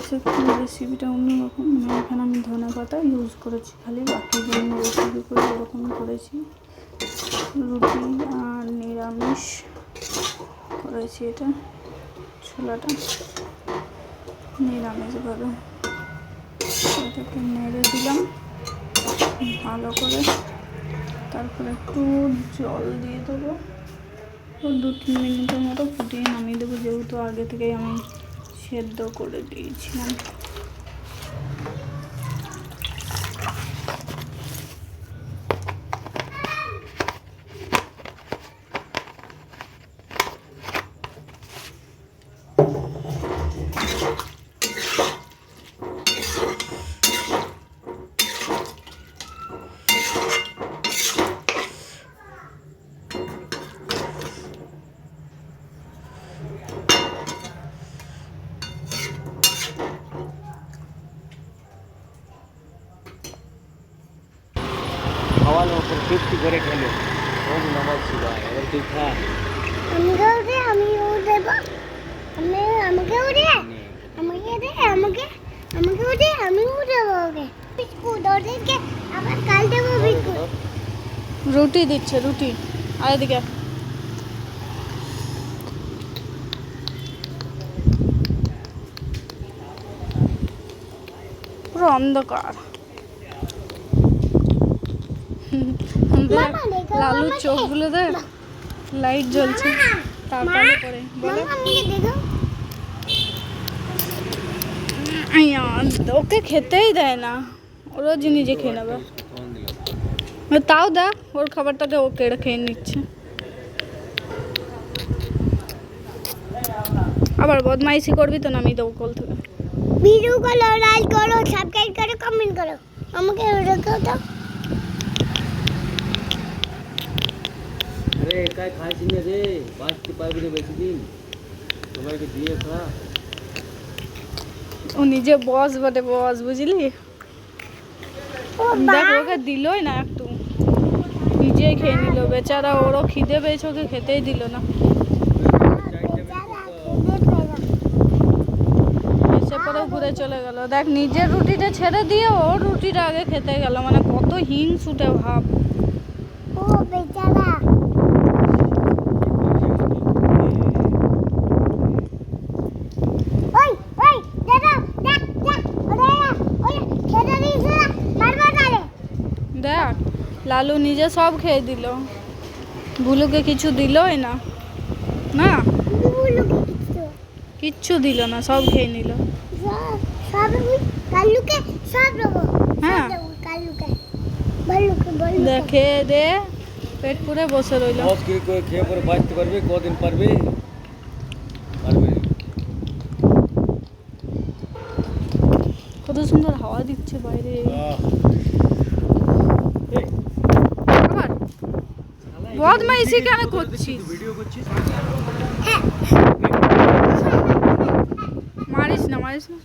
পাচ্ছি রেসিপিটা অন্যরকম। মানে এখানে আমি ধনে পাতা ইউজ করেছি খালি, বাকি বিভিন্ন রেসিপি করে ওরকম করেছি। রুটি আর নিরামিষ করেছি এটা, ছোলাটা। নিরামিষভাবে এটাকে নেড়ে দিলাম, ভালো করে। তারপরে একটু জল দিয়ে দেবো। দু তিন মিনিটের মতো ফুটিয়ে নামিয়ে দেবো, যেহেতু আগে থেকেই আমি সেদ্ধ করে দিয়েছিলাম। খাওয়ানো ওপর তৃপ্তি করে খেলো। ওম নমঃ শিবায় এবার তুই খা। আমাকেও দে আমিও দেব। আমি আমাকেও দে আমাকে দে আমাকে আমাকেও দে আমিও দেবো ওকে। বিস্কুট ওদেরকে আবার কাল দেবো বিস্কুট। রুটি দিচ্ছে রুটি। আর এদিকে। পুরো অন্ধকার। লালুর। চোখগুলো দেখ। লাইট জ্বলছে। তারপরে বলে। দেখো আইয়া, ওকে খেতেই দেয় না। রোজ নিজে খেয়ে নেবে। তাও দা ওর খাবারটাকে ও কেড়ে খেয়ে নিচ্ছে। আবার বদমাইশি করবি তো নামিয়ে দেবো কল থেকে। ভিডিও করো লাইক করো সাবস্ক্রাইব করো কমেন্ট করো। আমাকে রেখো তো আরে একাই খাইছি না রে বাঁচতে পারবি না বেশি দিন। সবাইকে দিয়ে খা। ও নিজে বস বটে বস বুঝলি? দেখ ওকে দিলই না একটু। নিজেই খেয়ে নিল বেচারা ওরও খিদে পেয়েছে ওকে খেতেই দিল না। এসে পরেও ঘুরে চলে গেল। দেখ নিজের রুটিটা ছেড়ে দিয়ে ওর রুটিটা আগে খেতে গেল। মানে কত হিং ছুটে ভাব ও বেচারা ওই ওই দাদা দেখ দেখ ওরে ওই খেতে দিয়েছে মারবা তারে দেখ লালু নিজে সব খেয়ে দিল। ভুলুকে কিছু দিলই না। না? কিছু কিচ্ছু দিল না সব খেয়ে নিল। হ্যাঁ। বলুকে বলুকে দেখে দে পেট পুরে বসে রইল। খেয়ে পরে বাঁচতে পারবি কদিন পারবি। কত সুন্দর হাওয়া দিচ্ছে বাইরে আহ, আবার বদমাইশি কেন করছিস ভিডিও করছিস? মারিস না মারিস না।